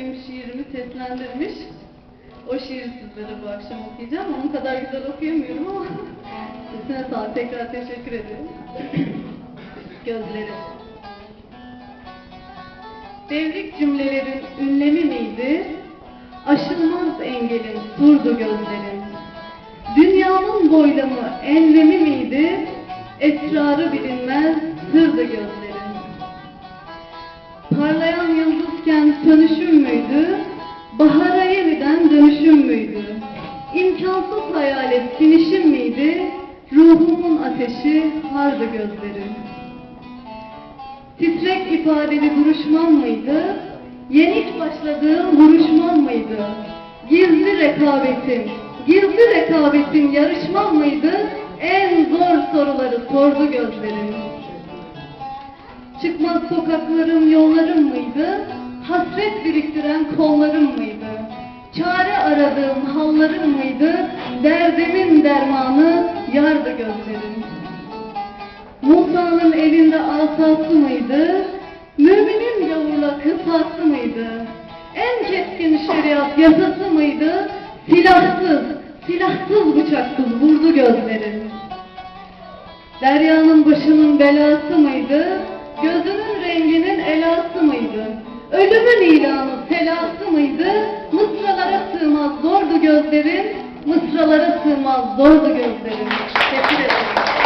benim şiirimi seslendirmiş. O şiiri sizlere bu akşam okuyacağım. Onun kadar güzel okuyamıyorum ama sesine sağ tekrar teşekkür ederim. Gözleri. Devrik cümlelerin ünlemi miydi? Aşılmaz engelin surdu gözlerin. Dünyanın boylamı enlemi miydi? Esrarı bilinmez sırdı gözlerin. Yıldızken sönüşüm müydü? Bahara yeniden dönüşüm müydü? İmkansız hayalet finişim miydi? Ruhumun ateşi hardı gözlerim. Titrek ifadeli duruşman mıydı? Yenik başladığım vuruşman mıydı? Gizli rekabetin, gizli rekabetin yarışman mıydı? En zor soruları sordu gözlerim. Çıkmaz sokaklarım yollarım mıydı? Hasret biriktiren kollarım mıydı? Çare aradığım hallarım mıydı? Derdimin dermanı yardı gözlerim. Musa'nın elinde asası mıydı? Müminin yavurla kısası mıydı? En keskin şeriat yasası mıydı? Silahsız, silahsız bıçaksız vurdu gözlerim. Deryanın başının belası mıydı? Gözünün ilanı telası mıydı? Mısralara sığmaz zordu gözlerin, mısralara sığmaz zordu gözlerin. Teşekkür ederim.